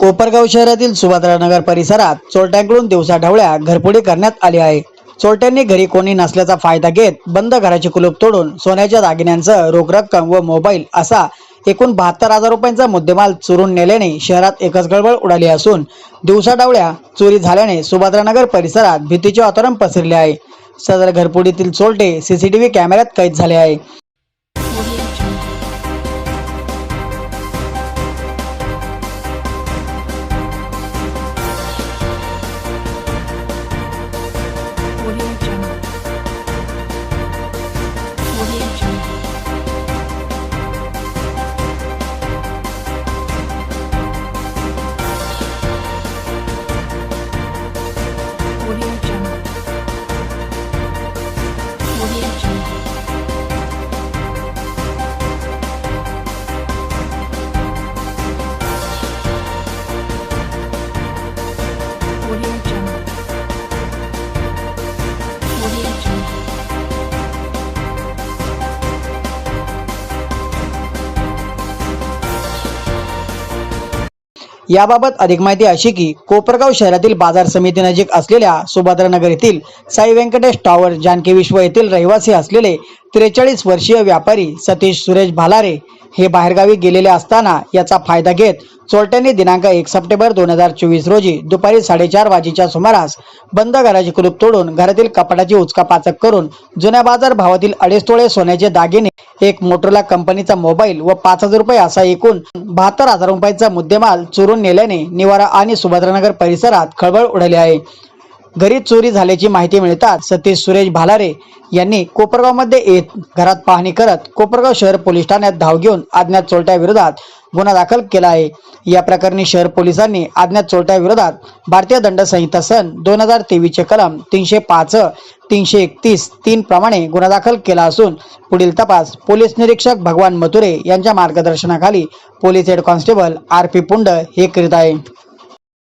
कोपरगाव शहरातील सुभद्रानगर परिसरात चोरट्यांकडून दिवसा ढवळ्या घरफोडी करण्यात आली आहे. चोरट्यांनी घरी कोणी नसल्याचा फायदा घेत बंद घराचे कुलूप तोडून सोन्याच्या दागिन्यांसह रोख रक्कम व मोबाईल असा एकूण बहात्तर हजार रुपयांचा मुद्देमाल चोरून नेल्याने शहरात एकच गडबड उडाली असून दिवसाढवळ्या चोरी झाल्याने सुभद्रानगर परिसरात भीतीचे वातावरण पसरले आहे. सदर घरफोडीतील चोरटे सीसीटीव्ही कॅमेऱ्यात कैद झाले आहे. Audio याबाबत अधिक माहिती अशी की कोपरगाव शहरातील बाजार समिती नजीक असलेल्या सुभद्रानगर येथील साई व्यंकटेश टॉवर जानकी विश्व येथील रहिवासी असलेले त्रेचाळीस वर्षीय व्यापारी सतीश सुरेश भालारे हे बाहेरगावी गेलेले असताना याचा फायदा घेत चोरट्यांनी दिनांक एक सप्टेंबर दोन हजार चोवीस रोजी दुपारी साडेचार वाजेच्या सुमारास बंद घराचे कुलूप तोडून घरातील कपाटाची उचकापाचक करून जुन्या बाजार भावातील अडीच तोळे सोन्याचे दागिने एक मोटरला कंपनीचा मोबाईल व पाच हजार रुपये असा एकूण बहात्तर हजार रुपयांचा मुद्देमाल चोरून नेल्याने निवारा आणि सुभद्रानगर परिसरात खळबळ उडाली आहे. घरी चोरी झाल्याची माहिती मिळताच सतीश सुरेश भालारे यांनी कोपरगावमध्ये येत घरात पाहणी करत कोपरगाव शहर पोलीस ठाण्यात धाव घेऊन अज्ञात चोरट्याविरोधात गुन्हा दाखल केला आहे. या प्रकरणी शहर पोलिसांनी अज्ञात चोरट्याविरोधात भारतीय दंड संहिता सन दोन हजार तेवीसचे कलम तीनशे पाच तीनशे एकतीस तीन प्रमाणे गुन्हा दाखल केला असून पुढील तपास पोलीस निरीक्षक भगवान मथुरे यांच्या मार्गदर्शनाखाली police head constable R P Pund हे करीत आहे.